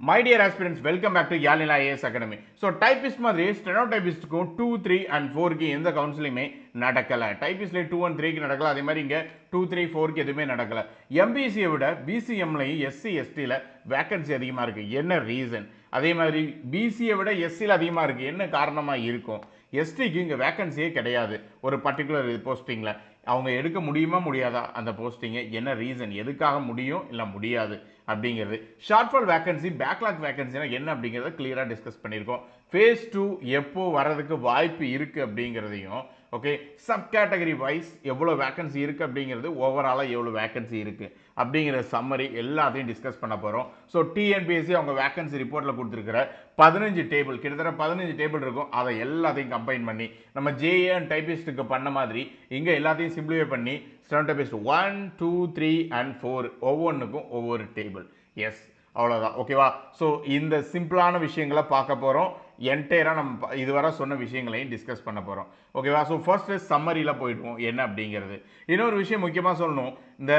My dear aspirants welcome back to யாலிலா AS academy so typist மாதிரி steno டைபிஸ்ட்டுக்கும் two three and ஃபோருக்கு எந்த கவுன்சிலிங்குமே நடக்கலை. டைபிஸ்ட்லேயே டூ அண்ட் த்ரீக்கு நடக்கல. அதே மாதிரி இங்கே டூ த்ரீ ஃபோருக்கு எதுவுமே நடக்கலை. எம்பிசியை விட பிசிஎம்லையும் எஸ்சி எஸ்டியில் வேக்கன்சி அதிகமாக இருக்குது என்ன ரீசன் அதே மாதிரி பிசியை விட எஸ்சியில் அதிகமாக இருக்குது என்ன காரணமாக இருக்கும்? எஸ்டிக்கு இங்கே வேக்கன்சியே கிடையாது. ஒரு பர்டிகுலர் போஸ்டிங்கில் அவங்க எடுக்க முடியுமா முடியாதா? அந்த போஸ்டிங்கை என்ன ரீசன் எதுக்காக முடியும் இல்லை முடியாது? அப்படிங்கிறது. ஷார்ட் ஃபால் வேக்கன்சி பேக்லாக் வேகன்சினா என்ன அப்படிங்கிறத கிளியராக டிஸ்கஸ் பண்ணியிருக்கோம். ஃபேஸ் டூ எப்போ வர்றதுக்கு வாய்ப்பு இருக்குது அப்படிங்கிறதையும் ஓகே சப் கேட்டகரி வைஸ் எவ்வளோ வேக்கன்சி இருக்குது அப்படிங்கிறது ஓவராலாக எவ்வளோ வேக்கன்சி இருக்குது அப்படிங்கிற சம்மரி எல்லாத்தையும் டிஸ்கஸ் பண்ண போகிறோம் ஸோ டிஎன்பிஎஸ்சி அவங்க வேக்கன்சி ரிப்போர்ட்டில் கொடுத்துருக்கிற பதினஞ்சு டேபிள் கிட்டத்தட்ட பதினஞ்சு டேபிள் இருக்கும். அதை எல்லாத்தையும் கம்பைன் பண்ணி நம்ம ஜேஏ அண்ட் டைபிஸ்ட்டுக்கு பண்ண மாதிரி இங்கே எல்லாத்தையும் சிம்பிளிஃபை பண்ணி steno typist one two three and four ஒவ்வொன்றுக்கும் ஒவ்வொரு டேபிள் எஸ் அவ்வளோதான் ஓகேவா ஸோ இந்த சிம்பிளான விஷயங்களை பார்க்க போகிறோம் என்டையராக நம்ம இதுவரை சொன்ன விஷயங்களையும் டிஸ்கஸ் பண்ண போகிறோம் ஓகேவா ஸோ ஃபர்ஸ்ட் சம்மரியில் போயிடுவோம். என்ன அப்படிங்கிறது. இன்னொரு விஷயம் முக்கியமாக சொல்லணும். இந்த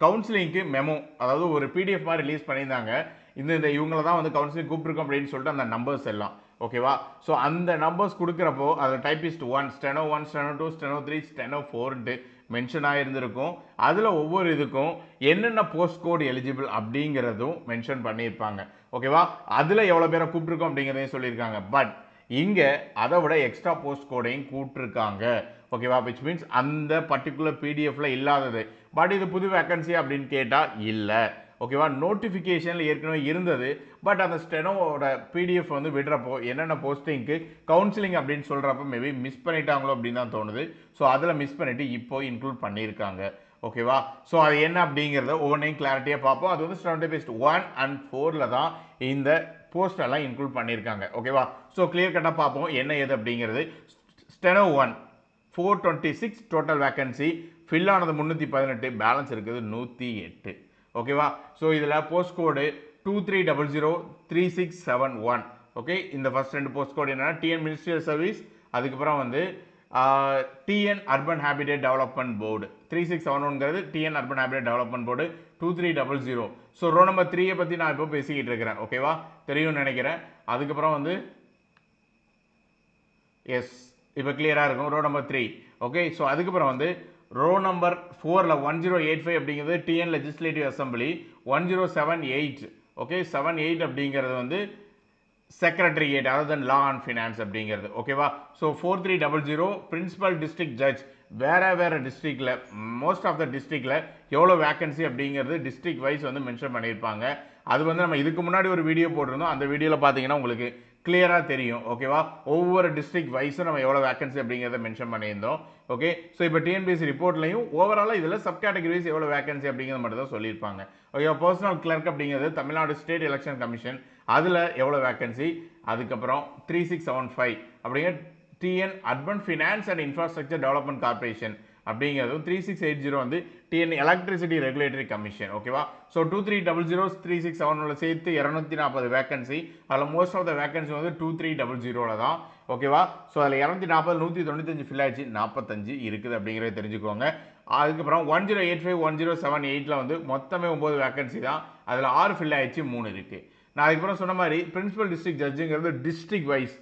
கவுன்சிலிங்க்கு மெமோ அதாவது ஒரு பிடிஎஃப் மாதிரி ரிலீஸ் பண்ணியிருந்தாங்க. இந்த இந்த இவங்கள தான் வந்து கவுன்சிலிங் கூப்பிட்ருக்கோம் அப்படின்னு சொல்லிட்டு அந்த நம்பர்ஸ் எல்லாம். ஓகேவா ஸோ அந்த நம்பர்ஸ் கொடுக்குறப்போ அதில் typist one steno one steno two steno three steno ஃபோர்ன்ட்டு mention ஆகியிருந்திருக்கும் அதில் ஒவ்வொரு இதுக்கும் என்னென்ன போஸ்ட் கோட் எலிஜிபிள் அப்படிங்கிறதும் மென்ஷன் பண்ணியிருப்பாங்க. ஓகேவா அதில் எவ்வளோ பேரை கூப்பிட்ருக்கோம் அப்படிங்கிறதையும் சொல்லியிருக்காங்க. பட் இங்கே அதை விட எக்ஸ்ட்ரா போஸ்ட் கோடையும் கூப்பிட்ருக்காங்க ஓகேவா விச் மீன்ஸ் அந்த பர்டிகுலர் பிடிஎஃப்ல இல்லாதது. பட் இது புது வேக்கன்சி அப்படின்னு கேட்டால் இல்லை. ஓகேவா? நோட்டிஃபிகேஷனில் ஏற்கனவே இருந்தது. பட் அந்த ஸ்டெனோவோட பிடிஎஃப் வந்து விடுறப்போ என்னென்ன போஸ்டிங்க்கு கவுன்சிலிங் அப்படின்னு சொல்கிறப்ப மேபி மிஸ் பண்ணிட்டாங்களோ அப்படின்னு தான் தோணுது. ஸோ அதில் மிஸ் பண்ணிவிட்டு இப்போது இன்க்ளூட் பண்ணியிருக்காங்க. ஓகேவா? ஸோ அது என்ன அப்படிங்கிறத ஒவ்வொன்றையும் கிளாரிட்டியாக பார்ப்போம். அது வந்து ஸ்டெனோ பேஸ்ட் ஒன் அண்ட் ஃபோரில் தான் இந்த போஸ்டெல்லாம் இன்க்ளூட் பண்ணியிருக்காங்க. ஓகேவா? ஸோ கிளியர் கட்டாக பார்ப்போம். என்ன ஏது அப்படிங்கிறது. Steno one four twenty six total vacancy fill ஆனது முந்நூற்றி பதினெட்டு. பேலன்ஸ் இருக்குது நூற்றி எட்டு. ஓகேவா ஸோ இதில் post code two three double zero three six seven one okay இந்த ஃபர்ஸ்ட் ரெண்டு போஸ்ட் கோடு என்னன்னா டிஎன் மினிஸ்ட்ரியல் சர்வீஸ் அதுக்கப்புறம் வந்து TN urban habitat development board three six seven ஒன்ங்கிறது TN urban habitat development board two three double zero so row number த்ரீயை பற்றி நான் இப்போ பேசிக்கிட்டு இருக்கிறேன். ஓகேவா தெரியும்னு நினைக்கிறேன். அதுக்கப்புறம் வந்து எஸ் இப்போ கிளியராக இருக்கும். Row number three okay so அதுக்கப்புறம் வந்து ரோ நம்பர் ஃபோரில் ஒன் ஜீரோ எயிட் ஃபைவ் அப்படிங்கிறது TN legislative assembly one zero seven eight okay seven eight அப்படிங்கிறது வந்து செக்ரட்டரியேட் அதாவது லா அண்ட் ஃபினான்ஸ் அப்படிங்கிறது. ஓகேவா so four three double zero principal district judge வேறு வேறு டிஸ்ட்ரிக்டில் மோஸ்ட் ஆஃப் த டிஸ்ட்ரிக்டில் எவ்வளோ வேக்கன்சி அப்படிங்கிறது டிஸ்ட்ரிக்ட் வைஸ் வந்து மென்ஷன் பண்ணியிருப்பாங்க. அது வந்து நம்ம இதுக்கு முன்னாடி ஒரு வீடியோ போட்டிருந்தோம். அந்த வீடியோவில் பார்த்தீங்கன்னா உங்களுக்கு கிளியராக தெரியும் ஓகேவா ஒவ்வொரு டிஸ்ட்ரிக்ட் வைஸும் நம்ம எவ்வளோ வேகன்சி அப்படிங்கிறத மென்ஷன் பண்ணியிருந்தோம் ஓகே ஸோ இப்போ டிஎன்பிஎஸ்சி ரிப்போர்ட்லையும் ஓவராலாக இதில் சப் கேட்டகரிஸ் எவ்வளோ வேகன்சி அப்படிங்கிறது மட்டும் தான் சொல்லியிருப்பாங்க. ஓகேவா பர்சனல் கிளர்க் அப்படிங்கிறது தமிழ்நாடு ஸ்டேட் எலெக்ஷன் கமிஷன் அதில் எவ்வளோ வேகன்சி அதுக்கப்புறம் த்ரீ சிக்ஸ் செவன் ஃபைவ் அப்படிங்கிற TN urban finance and infrastructure development corporation அப்படிங்கிறதும் த்ரீ சிக்ஸ் எயிட் ஜீரோ வந்து டிஎன் எலக்ட்ரிசிட்டி ரெகுலேட்டரி கமிஷன் ஓகேவா so two three double zero three six செவனோட சேர்த்து இரநூத்தி நாற்பது வேகன்சி அதில் மோஸ்ட் ஆஃப் த வேகன்சி வந்து two three double ஜீரோவில் தான் ஓகேவா ஸோ அதில் இரநூத்தி நாற்பது நூற்றி தொண்ணூத்தஞ்சு ஃபில் ஆச்சு நாற்பத்தஞ்சு இருக்குது அப்படிங்கிறத தெரிஞ்சுக்கோங்க. அதுக்கப்புறம் one zero eight five one zero seven எயிட்டில் வந்து மொத்தமே ஒம்பது வேகன்சி தான். அதில் ஆறு ஃபில் ஆயிடுச்சு மூணு இருக்குது நான் அதுக்கப்புறம் சொன்ன மாதிரி பிரின்சிபல் டிஸ்ட்ரிக்ட் ஜட்ஜுங்கிறது டிஸ்ட்ரிக்ட் வைஸ்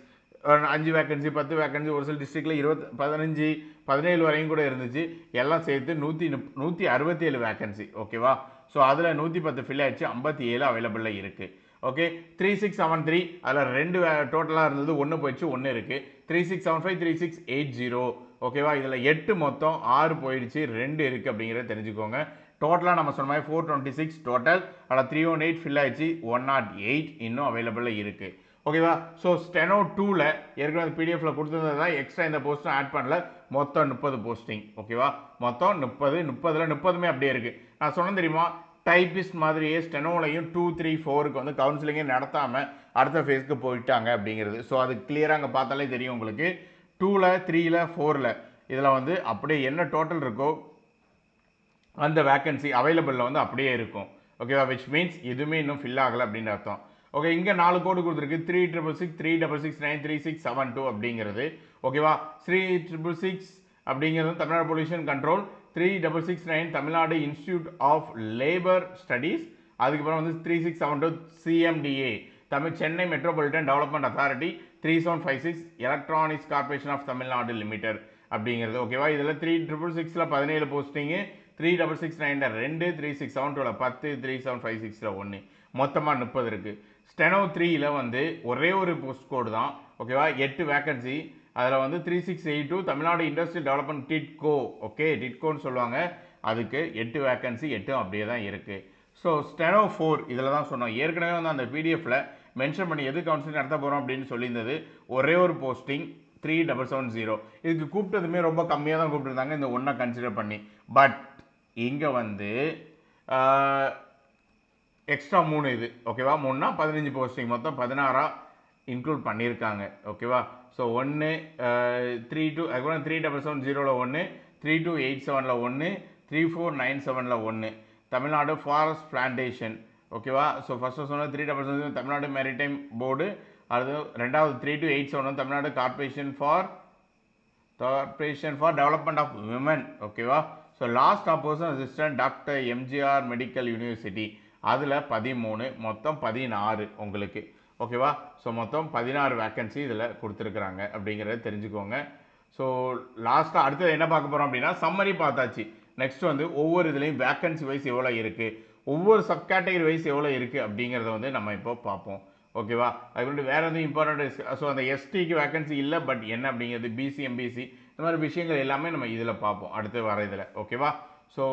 அஞ்சு வேக்கன்சி பத்து வேக்கன்சி ஒரு சில டிஸ்ட்ரிக்டில் இருபத்தி பதினஞ்சு பதினேழு வரையும் கூட இருந்துச்சு. எல்லாம் சேர்த்து நூற்றி நூற்றி அறுபத்தி ஏழு வேக்கன்சி ஓகேவா ஸோ அதில் நூற்றி பத்து ஃபில் ஆயிடுச்சு. ஐம்பத்தி ஏழு அவைலபிளில் இருக்குது okay three six seven three அதில் ரெண்டு டோட்டலாக இருந்தது ஒன்று போயிடுச்சு ஒன்று இருக்குது three six seven five three six eight zero ஓகேவா இதில் எட்டு மொத்தம் ஆறு போயிடுச்சு ரெண்டு இருக்குது அப்படிங்கிறத தெரிஞ்சுக்கோங்க. டோட்டலாக நம்ம சொன்ன மாதிரி ஃபோர் டுவெண்ட்டி சிக்ஸ் டோட்டல் அதில் த்ரீ ஒன் எயிட் ஃபில் ஆயிடுச்சு ஒன் நாட் எயிட் இன்னும் அவைலபிளாக இருக்குது ஓகேவா ஸோ ஸ்டெனோ டூவில் ஏற்கனவே பிடிஎஃப்ல கொடுத்துருந்தது தான் எக்ஸ்ட்ரா இந்த போஸ்ட்டும் ஆட் பண்ணல. மொத்தம் முப்பது போஸ்டிங் ஓகேவா மொத்தம் முப்பது முப்பதில் முப்பதுமே அப்படியே இருக்குது நான் சொன்னேன் தெரியுமா? டைபிஸ்ட் மாதிரியே ஸ்டெனோலையும் டூ த்ரீ ஃபோருக்கு வந்து கவுன்சிலிங்கே நடத்தாமல் அடுத்த ஃபேஸ்க்கு போயிட்டாங்க அப்படிங்கிறது. ஸோ அது கிளியராக அங்கே பார்த்தாலே தெரியும் உங்களுக்கு. டூவில் த்ரீயில் ஃபோரில் இதில் வந்து அப்படியே என்ன டோட்டல் இருக்கோ அந்த வேக்கன்சி அவைலபிளில் வந்து அப்படியே இருக்கும். ஓகேவா விச் மீன்ஸ் எதுவுமே இன்னும் ஃபில் ஆகலை அப்படின்னு அர்த்தம். ஓகே இங்கே நாலு கோடு கொடுத்துருக்கு. Three triple six three double six nine three six seven two அப்படிங்கிறது. ஓகேவா த்ரீ ட்ரிபிள் சிக்ஸ் அப்படிங்கிறது Tamil Nadu pollution control three double six nine Tamil Nadu institute of labour studies அதுக்கப்புறம் வந்து three six seven two CMDA Tamil Chennai metropolitan development authority three seven five six electronics corporation of Tamil Nadu limited அப்படிங்கிறது. ஓகேவா இதில் three triple சிக்ஸில் பதினேழு posting three double six நைனில் ரெண்டு three six seven டூவில் பத்து த்ரீ செவன் ஃபைவ் சிக்ஸில் ஒன்று மொத்தமாக முப்பது இருக்குது ஸ்டெனோ த்ரீயில் வந்து ஒரே ஒரு போஸ்ட் கோடு தான். ஓகேவா எட்டு வேக்கன்சி அதில் வந்து three six eight two Tamil Nadu industrial development TIDCO okay டிட்கோன்னு சொல்லுவாங்க. அதுக்கு எட்டு வேக்கன்சி எட்டும் அப்படியே தான் இருக்குது ஸோ ஸ்டெனோ ஃபோர் இதில் தான் சொன்னோம். ஏற்கனவே வந்து அந்த பிடிஎஃப்பில் மென்ஷன் பண்ணி எது கவுன்சிலிங் நடத்த போகிறோம் அப்படின்னு சொல்லியிருந்தது. ஒரே ஒரு posting three double seven zero இதுக்கு கூப்பிட்டதுமே ரொம்ப கம்மியாக தான் கூப்பிட்டுருந்தாங்க. இந்த ஒன்றை கன்சிடர் பண்ணி. பட் இங்கே வந்து எக்ஸ்ட்ரா மூணு இது ஓகேவா மூணுனா பதினஞ்சு போஸ்டிங் மொத்தம் பதினாறாக இன்க்ளூட் பண்ணியிருக்காங்க ஓகேவா ஸோ ஒன்று த்ரீ டூ அதுக்கப்புறம் த்ரீ டபுள் செவன் ஜீரோவில் ஒன்று த்ரீ டூ எயிட் செவனில் ஒன்று த்ரீ ஃபோர் நைன் செவனில் ஒன்று தமிழ்நாடு ஃபாரஸ்ட் பிளான்டேஷன் ஓகேவா ஸோ ஃபஸ்ட்டு சொன்ன three double seven Tamil Nadu maritime board அது ரெண்டாவது three two eight seven Tamil Nadu corporation for corporation for development of women ஓகேவா so last opposition assistant doctor MGR medical university அதில் பதிமூணு மொத்தம் பதினாறு உங்களுக்கு. ஓகேவா ஸோ மொத்தம் பதினாறு வேக்கன்சி இதில் கொடுத்துருக்குறாங்க அப்படிங்கிறத தெரிஞ்சுக்கோங்க. ஸோ லாஸ்ட்டாக அடுத்தது என்ன பார்க்க போகிறோம் அப்படின்னா சம்மரி பார்த்தாச்சு. நெக்ஸ்ட் வந்து ஒவ்வொரு இதுலேயும் வேக்கன்சி வைஸ் எவ்வளோ இருக்குது ஒவ்வொரு சப் கேட்டகரி வைஸ் எவ்வளோ இருக்குது அப்படிங்கிறத வந்து நம்ம இப்போ பார்ப்போம். ஓகேவா அதுக்கு வேறு எதுவும் இம்பார்ட்டன்ட் ஸோ அந்த எஸ்டிக்கு வேக்கன்சி இல்லை பட் என்ன அப்படிங்கிறது? பிசி எம்பிசி இந்த மாதிரி விஷயங்கள் எல்லாமே நம்ம இதில் பார்ப்போம். அடுத்து வர இதில். ஓகேவா ஸோ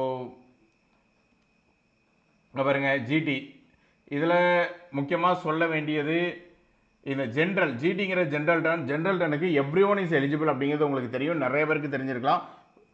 பாருங்கள் ஜிடி இதில் முக்கியமாக சொல்ல வேண்டியது இந்த ஜென்ரல் ஜிடிங்கிற ஜென்ரல் டன் ஜென்ரல் டனுக்கு எவ்ரி ஒன் இஸ் எலிஜிபிள் அப்படிங்கிறது உங்களுக்கு தெரியும். நிறைய பேருக்கு தெரிஞ்சிருக்கலாம்.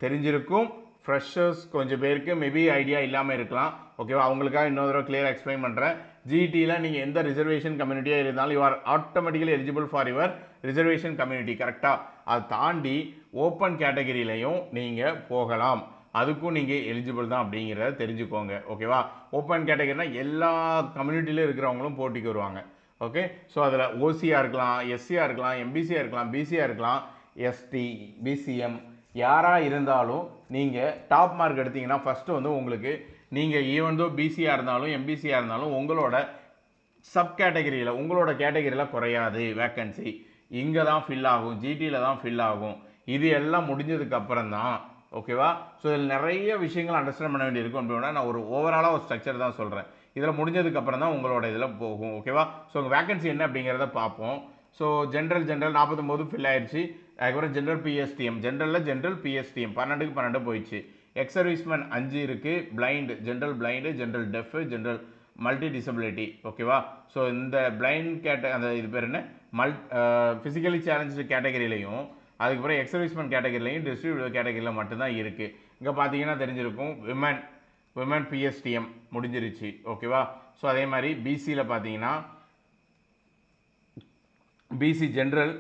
தெரிஞ்சிருக்கும். ஃப்ரெஷர்ஸ் கொஞ்சம் பேருக்கு மேபி ஐடியா இல்லாமல் இருக்கலாம். ஓகேவா அவங்களுக்காக இன்னொரு தடவை கிளியராக எக்ஸ்பிளைன் பண்ணுறேன் ஜிடியில் நீங்கள் எந்த ரிசர்வேஷன் கம்யூனிட்டியாக இருந்தாலும் you are automatically eligible for your reservation community கரெக்டாக அதை தாண்டி ஓப்பன் கேட்டகரியிலையும் நீங்கள் போகலாம். அதுக்கும் நீங்கள் எலிஜிபிள் தான் அப்படிங்கிறத தெரிஞ்சுக்கோங்க. ஓகேவா ஓப்பன் கேட்டகரினா எல்லா கம்யூனிட்டியிலும் இருக்கிறவங்களும் போட்டிக்கு வருவாங்க. ஓகே ஸோ அதில் ஓசியாக இருக்கலாம் எஸ்சியாக இருக்கலாம் எம்பிசியாக இருக்கலாம் பிசியாக இருக்கலாம் எஸ்டி பிசிஎம் யாராக இருந்தாலும் நீங்கள் டாப் மார்க் எடுத்தீங்கன்னா ஃபஸ்ட்டு வந்து உங்களுக்கு நீங்கள் ஈவன் தோ பிசியாக இருந்தாலும் எம்பிசியாக இருந்தாலும் உங்களோட சப் கேட்டகரியில் உங்களோட கேட்டகரியில் குறையாது வேக்கன்சி இங்கே தான் ஃபில் ஆகும் ஜிடியில் தான் ஃபில் ஆகும். இது எல்லாம் முடிஞ்சதுக்கு அப்புறம் தான் ஓகேவா ஸோ இதில் நிறைய விஷயங்கள் அண்டர்ஸ்டாண்ட் பண்ண வேண்டியிருக்கும் அப்படின்னா நான் ஒரு ஓவராலாக ஒரு ஸ்ட்ரக்சர் தான் சொல்கிறேன் இதில் முடிஞ்சதுக்கப்புறம் தான் உங்களோட இதில் போகும் ஓகேவா ஸோ உங்கள் வேகன்சி என்ன அப்படிங்கிறத பார்ப்போம். ஸோ ஜென்ரல் ஜென்ரல் நாற்பத்தொம்போது ஃபில் ஆயிடுச்சு அதுக்கப்புறம் ஜென்ரல் பிஎஸ்டிஎம் ஜென்ரலில் ஜென்ரல் பிஎஸ்டிஎம் பன்னெண்டுக்கு பன்னெண்டு போயிடுச்சு. எக்ஸ் சர்வீஸ்மேன் அஞ்சு இருக்குது blind general blind general deaf general multi disability ஓகேவா ஸோ இந்த பிளைண்ட் கேட்ட அந்த இது பேர் என்ன? மல் ஃபிசிக்கலி சேலஞ்சு கேட்டகரியிலையும் அதுக்கப்புறம் எக்ஸ் சர்வீஸ்மேன் கேட்டகரிலையும் டிஸ்ட்ரிபியூட்டர் கேட்டகரியில் மட்டும்தான் இருக்குது இங்கே பார்த்தீங்கன்னா தெரிஞ்சிருக்கும் விமன் விமன் பிஎஸ்டிஎம் முடிஞ்சிருச்சு ஓகேவா ஸோ அதே மாதிரி பிசியில் பார்த்தீங்கன்னா BC general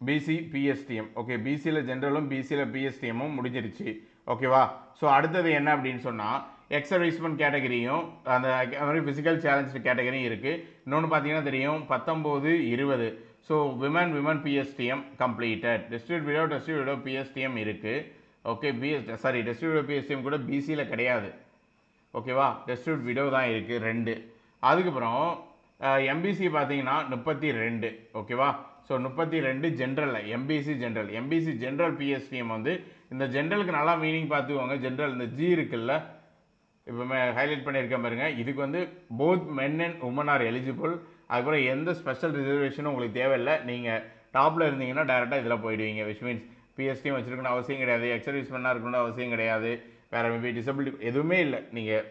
BC PSTM okay பிசியில் ஜென்ரலும் பிசியில் பிஎஸ்டிஎம்மும் முடிஞ்சிருச்சு ஓகேவா ஸோ அடுத்தது என்ன அப்படின்னு சொன்னால் எக்ஸர்வைஸ்மெண்ட் கேட்டகரியும் அந்த மாதிரி ஃபிசிக்கல் சேலஞ்சு கேட்டகரியும் இருக்குது இன்னொன்று பார்த்தீங்கன்னா தெரியும் பத்தொம்போது இருபது. So women women PSTM completed distribute widow distribute widow PSTM இருக்குது okay PS sorry distribute PSTM கூட பிசியில் கிடையாது. ஓகேவா டிஸ்ட்ரிபியூட் விடோ தான் இருக்குது ரெண்டு. அதுக்கப்புறம் எம்பிசி பார்த்தீங்கன்னா முப்பத்தி ரெண்டு. ஓகேவா ஸோ முப்பத்தி ரெண்டு ஜென்ரலில் MBC general MBC general PSTM வந்து இந்த ஜென்ரலுக்கு நல்லா மீனிங் பார்த்துக்கோங்க. ஜென்ரல் இந்த ஜி இருக்குல்ல? இப்போ ஹைலைட் பண்ணியிருக்கேன் பாருங்க. இதுக்கு வந்து both men and women are eligible அதுக்கப்புறம் எந்த ஸ்பெஷல் ரிசர்வேஷனும் உங்களுக்கு தேவையில்லை. நீங்கள் டாப்பில் இருந்தீங்கன்னா டேரெக்டாக இதில் போயிடுவீங்க விச் மீன்ஸ் பிஎஸ்டியும் வச்சுருக்கணும் அவசியம் கிடையாது. எக்ஸர்வீஸ் பண்ணால் இருக்கணும்னு அவசியம் கிடையாது. வேறு மேபி டிசபிலிட்டி எதுவுமே இல்லை. நீங்கள்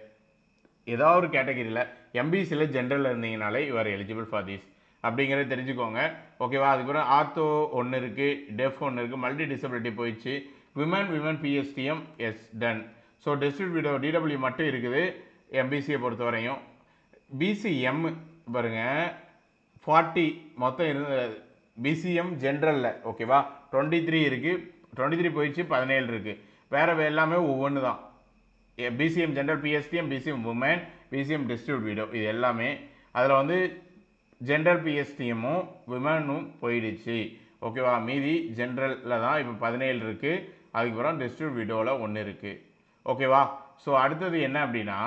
ஏதாவது ஒரு கேட்டகரியில் எம்பிசியில் ஜென்ரலில் இருந்தீங்கனாலே you are eligible for this அப்படிங்கிறத தெரிஞ்சுக்கோங்க. ஓகேவா அதுக்கப்புறம் ஆர்த்தோ ஒன்று இருக்குது டெஃப் ஒன்று இருக்குது மல்டி டிசபிலிட்டி போயிடுச்சு women women PSTM yes done so டிஸ்ட்ரிபியூட்டோ DW மட்டும் இருக்குது எம்பிசியை பொறுத்த வரையும் பிசிஎம் பாருங்க. ஃபார்ட்டி மொத்தம் இருந்த பிசிஎம் ஜென்ரலில் ஓகேவா டுவெண்ட்டி த்ரீ இருக்குது டுவெண்ட்டி த்ரீ போயிடுச்சு பதினேழு இருக்குது வேறு எல்லாமே ஒவ்வொன்று தான். BCM general PSTM BCM women BCM distribute widow இது எல்லாமே. அதில் வந்து ஜென்ரல் பிஎஸ்டிஎம்மும் விமனும் போயிடுச்சு. ஓகேவா மீதி ஜென்ரலில் தான் இப்போ பதினேழு இருக்குது அதுக்கப்புறம் டிஸ்ட்ரிபியூட் வீடோவில் ஒன்று இருக்குது ஓகேவா ஸோ அடுத்தது என்ன அப்படின்னா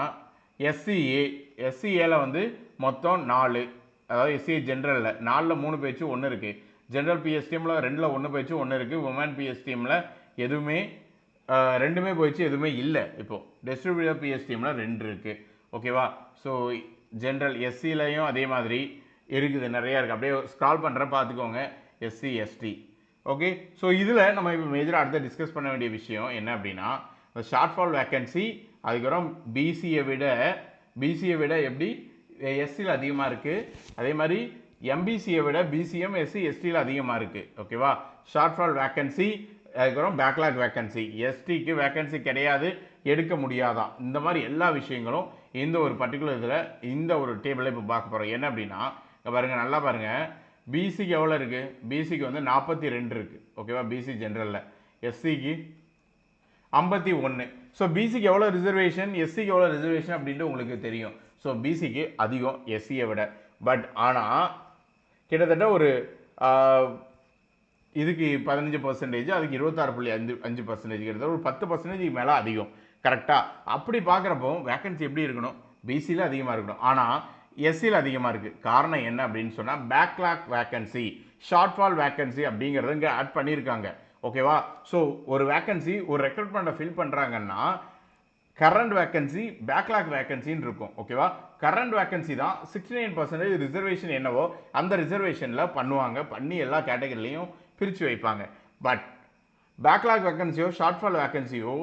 எஸ்சிஏ எஸ்சிஏல வந்து மொத்தம் நாலு. அதாவது எஸ்சி ஜென்ரலில் நாலில் மூணு பேச்சு ஒன்று இருக்குது ஜென்ரல் பிஎஸ்டிஎம்மில் ரெண்டில் ஒன்று போயிடுச்சு ஒன்று இருக்குது உமன் பிஎஸ்டிஎம்மில் எதுவுமே ரெண்டுமே போயிடுச்சு எதுவுமே இல்லை இப்போது டிஸ்ட்ரிபியூட்டர் பிஎஸ்டிஎம்மில் ரெண்டு இருக்குது ஓகேவா ஸோ ஜென்ரல் எஸ்சிலையும் அதே மாதிரி இருக்குது நிறையா இருக்குது அப்படியே ஸ்க்ரால் பண்ணுற பார்த்துக்கோங்க. எஸ்சி எஸ்டி ஓகே ஸோ இதில் நம்ம இப்போ மேஜராக அடுத்த டிஸ்கஸ் பண்ண வேண்டிய விஷயம் என்ன அப்படின்னா இந்த ஷார்ட் ஃபால் வேக்கன்சி அதுக்கப்புறம் பிசியை விட பிசியை விட எப்படி எஸ்சியில் அதிகமாக இருக்குது அதே மாதிரி எம்பிசியை விட பிசிஎம் எஸ்சி எஸ்டியில் அதிகமாக இருக்குது ஓகேவா ஷார்ட் ஃபால் வேக்கன்சி அதுக்கப்புறம் பேக்லாக் வேக்கன்சி எஸ்டிக்கு வேக்கன்சி கிடையாது எடுக்க முடியாதான் இந்த மாதிரி எல்லா விஷயங்களும் இந்த ஒரு பர்டிகுலர் இதில் இந்த ஒரு டேபிளில் இப்போ பார்க்க போகிறோம் என்ன அப்படின்னா பாருங்கள் நல்லா பாருங்கள் பிசிக்கு எவ்வளோ இருக்குது பிசிக்கு வந்து நாற்பத்தி ரெண்டு இருக்குது ஓகேவா பிசி ஜென்ரலில் எஸ்சிக்கு ஐம்பத்தி ஒன்று ஸோ பிசிக்கு எவ்வளோ ரிசர்வேஷன் எஸ்சிக்கு எவ்வளோ ரிசர்வேஷன் அப்படின்ட்டு உங்களுக்கு தெரியும். ஸோ பிசிக்கு அதிகம் எஸ்சியை விட. பட் ஆனால் கிட்டத்தட்ட ஒரு இதுக்கு பதினஞ்சு பர்சன்டேஜ் அதுக்கு இருபத்தாறு புள்ளி அஞ்சு அஞ்சு பர்சன்டேஜ் கிட்டத்தட்ட ஒரு பத்து பர்சன்டேஜ் மேலே அதிகம். கரெக்டாக அப்படி பார்க்குறப்போ வேக்கன்சி எப்படி இருக்கணும்? பிசியில் அதிகமாக இருக்கணும். ஆனால் எஸ்சியில் அதிகமாக இருக்குது காரணம் என்ன அப்படின்னு சொன்னால் backlog vacancy short fall vacancy அப்படிங்கிறத இங்கே ஆட் பண்ணியிருக்காங்க. ஓகேவா ஸோ ஒரு வேக்கன்சி ஒரு ரெக்ரூட்மெண்ட்டை ஃபில் பண்ணுறாங்கன்னா கரண்ட் வேக்கன்சி பேக்லாக் வேக்கன்சின்னு இருக்கும் ஓகேவா கரண்ட் வேக்கன்சி தான் சிக்ஸ்டி நைன் பர்சன்டேஜ் ரிசர்வேஷன் என்னவோ அந்த ரிசர்வேஷனில் பண்ணுவாங்க பண்ணி எல்லா கேட்டகரிலையும் பிரித்து வைப்பாங்க. பட் பேக்லாக் வேக்கன்சியோ ஷார்ட் ஃபால் வேக்கன்சியோ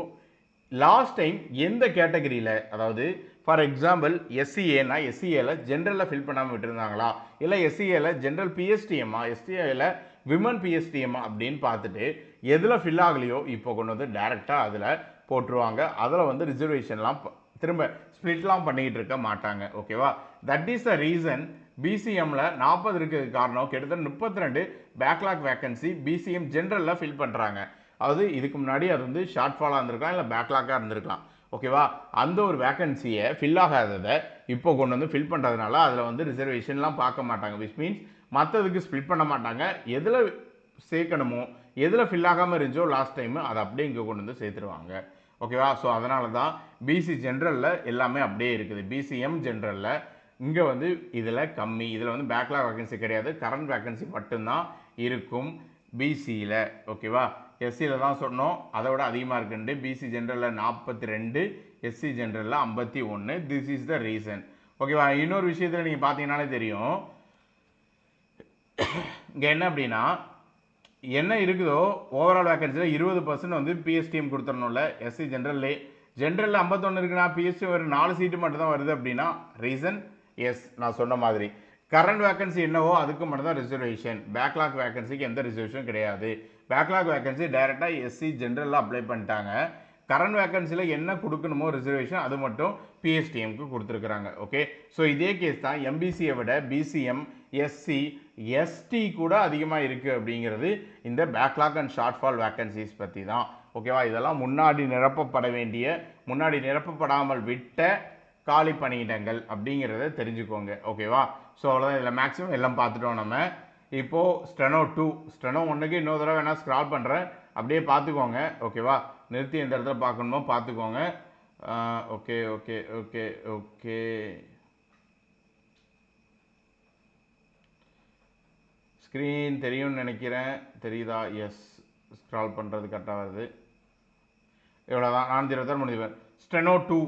லாஸ்ட் டைம் எந்த கேட்டகரியில் அதாவது ஃபார் எக்ஸாம்பிள் எஸ்சிஏனா எஸ்சிஏல ஜென்ரலில் ஃபில் பண்ணாமல் விட்டுருந்தாங்களா? இல்லை எஸ்சிஏல ஜென்ரல் பிஎஸ்டிஎம்மா எஸ்டிஏல விமன் பிஎஸ்டிஎம்மா அப்படின்னு பார்த்துட்டு எதில் ஃபில் ஆகலையோ இப்போ கொண்டு வந்து டேரெக்டாக அதில் போட்டுருவாங்க. அதில் வந்து ரிசர்வேஷன்லாம் திரும்ப ஸ்ப்ளிட்லாம் பண்ணிக்கிட்டு இருக்க மாட்டாங்க. ஓகேவா தட் இஸ் த ரீசன் பிசிஎம்மில் நாற்பது இருக்கிறதுக்கு காரணம் கிட்டத்தட்ட முப்பத்தி ரெண்டு பேக்லாக் வேக்கன்சி பிசிஎம் ஜென்ரலில் ஃபில் பண்ணுறாங்க அதாவது இதுக்கு முன்னாடி அது வந்து ஷார்ட் ஃபாலாக இருந்திருக்கலாம் இல்லை பேக்லாக்காக இருந்திருக்கலாம். ஓகேவா அந்த ஒரு வேக்கன்சியை ஃபில் ஆகாததை இப்போ கொண்டு வந்து ஃபில் பண்ணுறதுனால அதில் வந்து ரிசர்வேஷன்லாம் பார்க்க மாட்டாங்க. விச் மீன்ஸ் மற்றதுக்கு ஸ்பிளிட் பண்ண மாட்டாங்க. எதில் சேர்க்கணுமோ எதில் ஃபில் ஆகாமல் இருந்துச்சோ லாஸ்ட் டைம் அதை அப்படியே இங்கே கொண்டு வந்து சேர்த்துருவாங்க. ஓகேவா? ஸோ அதனால தான் பிசி ஜென்ரலில் எல்லாமே அப்படியே இருக்குது. பிசிஎம் ஜென்ரலில் இங்கே வந்து இதில் கம்மி. இதில் வந்து பேக்லாக் வேகன்சி கிடையாது. கரண்ட் வேகன்சி மட்டும்தான் இருக்கும் பிசியில் ஓகேவா? எஸ்சியில் தான் சொன்னோம். அதை விட அதிகமாக இருக்குண்டு பிசி ஜென்ரலில் நாற்பத்தி ரெண்டு எஸ்சி ஜென்ரலில் ஐம்பத்தி ஒன்று திஸ் இஸ் த ரீசன் ஓகேவா? இன்னொரு விஷயத்தில் நீங்கள் பார்த்தீங்கன்னாலே தெரியும். இங்கே என்ன அப்படின்னா என்ன இருக்குதோ ஓவரால் வேகன்சியில் இருபது பர்சன்ட் வந்து பிஎஸ்டிஎம் கொடுத்துடணும்ல எஸ்சி ஜென்ரல்லே ஜென்ரலில் ஐம்பத்தொன்று இருக்குன்னா பிஎஸ்டி ஒரு நாலு சீட்டு மட்டும் தான் வருது அப்படின்னா ரீசன் எஸ் நான் சொன்ன மாதிரி. கரண்ட் வேகன்சி என்னவோ அதுக்கு மட்டும் தான் ரிசர்வேஷன் பேக்லாக் வேகன்சிக்கு எந்த ரிசர்வேஷனும் கிடையாது. பேக்லாக் வேகன்சி டைரெக்டாக எஸ்சி ஜென்ரலில் அப்ளை பண்ணிட்டாங்க. கரண்ட் வேக்கன்சியில் என்ன கொடுக்கணுமோ ரிசர்வேஷன் அது மட்டும் பிஎஸ்டிஎம்க்கு கொடுத்துருக்குறாங்க ஓகே ஸோ இதே கேஸ் தான் எம்பிசியை விட பிசிஎம் எஸ்சி எஸ்டி கூட அதிகமாக இருக்குது அப்படிங்கிறது இந்த பேக்லாக் அண்ட் ஷார்ட்ஃபால் வேக்கன்சிஸ் பற்றி தான் ஓகேவா இதெல்லாம் முன்னாடி நிரப்பப்பட வேண்டிய முன்னாடி நிரப்பப்படாமல் விட்ட காலி பணியிடங்கள் அப்படிங்கிறத தெரிஞ்சுக்கோங்க ஓகேவா ஸோ அவ்வளோதான் இதில் மேக்ஸிமம் எல்லாம் பார்த்துட்டோம் நம்ம. இப்போது ஸ்டெனோ டூ ஸ்டெனோ ஒன்றுக்கு இன்னொரு தடவை வேணால் ஸ்க்ரால் பண்ணுறேன் அப்படியே பார்த்துக்கோங்க ஓகேவா நிறுத்தி எந்த இடத்துல பார்க்கணுமோ பார்த்துக்கோங்க. Okay okay okay okay. Screen தெரியும்னு நினைக்கிறேன். தெரியுதா? எஸ் ஸ்க்ரால் பண்ணுறது கரெக்டாக வருது. இவ்வளோதான் நான் இருபத்தாறு முடிஞ்சுவேன் ஸ்டெனோ டூ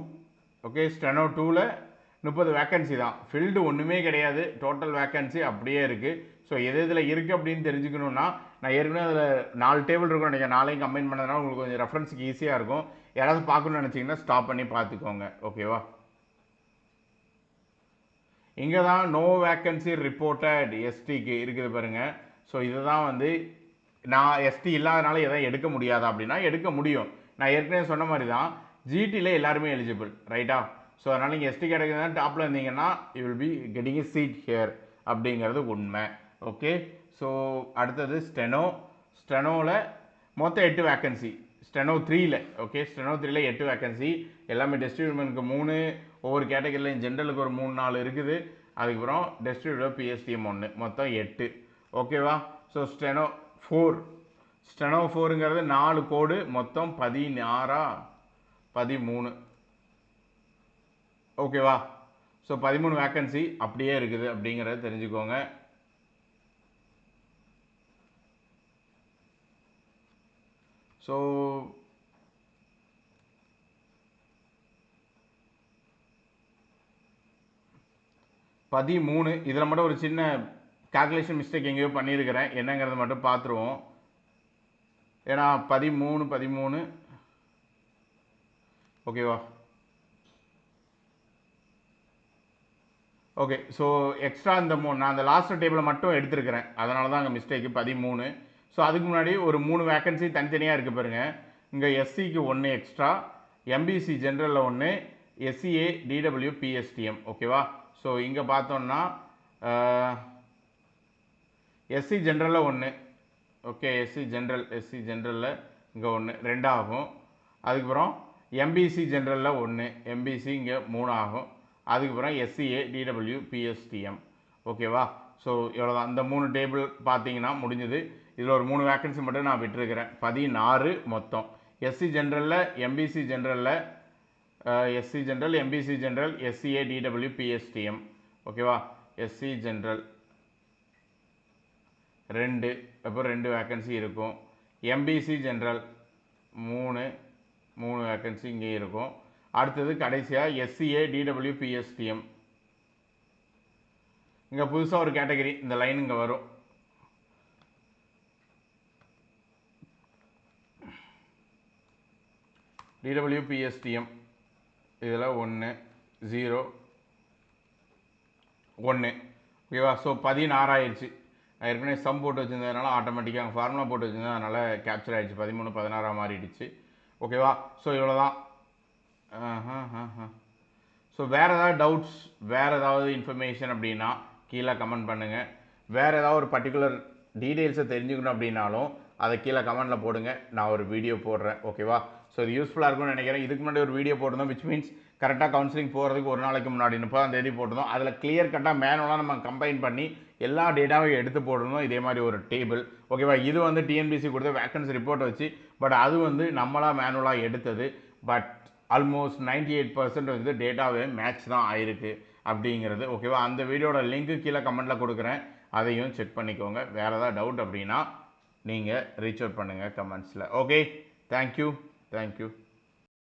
ஓகே ஸ்டெனோ டூவில் முப்பது வேக்கன்சி தான். ஃபீல்டு ஒன்றுமே கிடையாது. டோட்டல் வேக்கன்சி அப்படியே இருக்குது ஸோ எது இதில் இருக்குது அப்படின்னு தெரிஞ்சுக்கணுன்னா நான் ஏற்கனவே அதில் நாலு டேபிள் இருக்கும் நினைக்கிறேன். நாளையும் கம்பைன் பண்ணதுனால உங்களுக்கு கொஞ்சம் ரெஃபரன்ஸுக்கு ஈஸியாக இருக்கும். யாராவது பார்க்கணும்னு நினச்சிங்கன்னா ஸ்டாப் பண்ணி பார்த்துக்கோங்க. ஓகேவா இங்கே தான் நோ வேக்கன்சி ரிப்போர்ட்டட் எஸ்டிக்கு இருக்குது பாருங்கள் ஸோ இதுதான் வந்து நான் எஸ்டி இல்லாதனால எதாவது எடுக்க முடியாதா அப்படின்னா எடுக்க முடியும். நான் ஏற்கனவே சொன்ன மாதிரி தான் ஜிடியில் எல்லாருமே எலிஜிபிள் ரைட்டா ஸோ அதனால் நீங்கள் எஸ்டி கேட்டகரி டாப்பில் இருந்தீங்கன்னா you will be getting seat here அப்படிங்கிறது உண்மை. ஓகே ஸோ அடுத்தது ஸ்டெனோ ஸ்டெனோவில் மொத்தம் எட்டு வேக்கன்சி ஸ்டெனோ த்ரீயில் ஓகே ஸ்டெனோ த்ரீல எட்டு வேக்கன்சி எல்லாமே டெஸ்டியூமெண்ட்க்கு மூணு. ஒவ்வொரு கேட்டகரிலையும் ஜென்ரலுக்கு ஒரு மூணு நாலு இருக்குது. அதுக்கப்புறம் டெஸ்டியூடோ பிஎஸ்டிஎம் ஒன்று மொத்தம் எட்டு. ஓகேவா ஸோ ஸ்டெனோ ஃபோர் ஸ்டெனோ ஃபோருங்கிறது நாலு கோடு மொத்தம் பதினாறா? பதிமூணு. ஓகேவா ஸோ பதிமூணு வேக்கன்சி அப்படியே இருக்குது அப்படிங்கிறத தெரிஞ்சுக்கோங்க. ஸோ பதிமூணு இதில் மட்டும் ஒரு சின்ன கால்குலேஷன் மிஸ்டேக் எங்கேயோ பண்ணியிருக்கிறேன். என்னங்கிறத மட்டும் பார்த்துருவோம் ஏன்னா பதிமூணு பதிமூணு. ஓகேவா ஓகே ஸோ எக்ஸ்ட்ரா இந்த மூணு நான் அந்த லாஸ்ட் டேபிளை மட்டும் எடுத்திருக்கிறேன். அதனால தான் அங்கே மிஸ்டேக்கு பதிமூணு. ஸோ அதுக்கு முன்னாடி ஒரு மூணு வேக்கன்சி தனித்தனியாக இருக்குது பாருங்கள் இங்கே எஸ்சிக்கு ஒன்று எக்ஸ்ட்ரா எம்பிசி ஜென்ரலில் ஒன்று எஸ்சிஏ டிடபிள்யூ பிஎஸ்டிஎம் ஓகேவா ஸோ இங்கே பார்த்தோம்னா எஸ்சி ஜென்ரலில் ஒன்று ஓகே எஸ்சி ஜென்ரல் எஸ்சி ஜென்ரலில் இங்கே ஒன்று ரெண்டாகும். அதுக்கப்புறம் எம்பிசி ஜென்ரலில் ஒன்று எம்பிசி இங்கே மூணு ஆகும் அதுக்கப்புறம் எஸ்சிஏ டிடபிள்யூ பிஎஸ்டிஎம் ஓகேவா? ஸோ இவ்வளோ தான் இந்த மூணு டேபிள் பார்த்தீங்கன்னா முடிஞ்சது. இதில் ஒரு மூணு வேக்கன்சி மட்டும் நான் விட்டுருக்கிறேன். பதினாறு மொத்தம். எஸ்சி ஜென்ரலில் MBC ஜென்ரலில் SC general MBC general SCA DW PSTM ஓகேவா? எஸ்சி ஜென்ரல் ரெண்டு. அப்புறம் ரெண்டு வேக்கன்சி இருக்கும். எம்பிசி ஜென்ரல் மூணு. மூணு வேக்கன்சி இங்கே இருக்கும். அடுத்தது கடைசியாக எஸ்சிஏ டிடபிள்யூ பிஎஸ்டிஎம் இங்கே புதுசாக ஒரு கேட்டகரி இந்த லைன் இங்கே வரும். டிடபிள்யூ பிஎஸ்டிஎம் இதில் ஒன்று ஜீரோ ஒன்று ஓகேவா ஸோ பதினாறாயிடுச்சு நான் ஏற்கனவே சம் போட்டு வச்சுருந்ததுனால ஆட்டோமேட்டிக்காக ஃபார்முலா போட்டு வச்சுருந்தேன் அதனால் கேப்சர் ஆகிடுச்சு பதிமூணு பதினாறாக மாறிடுச்சு. ஓகேவா ஸோ இவ்வளோ தான் ஸோ வேறு ஏதாவது டவுட்ஸ் வேறு ஏதாவது இன்ஃபர்மேஷன் அப்படின்னா கீழே கமெண்ட் பண்ணுங்கள் வேறு ஏதாவது ஒரு பர்டிகுலர் டீட்டெயில்ஸை தெரிஞ்சுக்கணும் அப்படின்னாலும் அதை கீழே கமெண்ட்டில் போடுங்க. நான் ஒரு வீடியோ போடுறேன். ஓகேவா ஸோ இது யூஸ்ஃபுல்லாக இருக்கும்னு நினைக்கிறேன். இதுக்கு முன்னாடி ஒரு வீடியோ போட்டிருந்தோம் விச் மீன்ஸ் கரெக்டாக கவுன்சிலிங் போகிறதுக்கு ஒரு நாளைக்கு முன்னாடி முப்பதாம் தேதி போட்டிருந்தோம். அதில் கிளியர் கட்டாக மேனுவலாக நம்ம கம்பைன் பண்ணி எல்லா டேட்டாவையும் எடுத்து போடணும் இதே மாதிரி ஒரு டேபிள் ஓகேவா இது வந்து டிஎன்பிசி கொடுத்த வேக்கன்சி ரிப்போர்ட் வச்சு பட் அது வந்து நம்மளாக மேனுவலாக எடுத்தது. But almost ninety eight percent வந்து டேட்டாவே மேட்ச் தான் ஆயிருக்கு. அப்படிங்கிறது ஓகேவா அந்த வீடியோட லிங்க்கு கீழே கமெண்ட்டில் கொடுக்குறேன். அதையும் செக் பண்ணிக்கோங்க. வேறு ஏதாவது டவுட் அப்படின்னா நீங்கள் ரீச் அவுட் பண்ணுங்கள் கமெண்ட்ஸில் ஓகே தேங்க்யூ தேங்க்யூ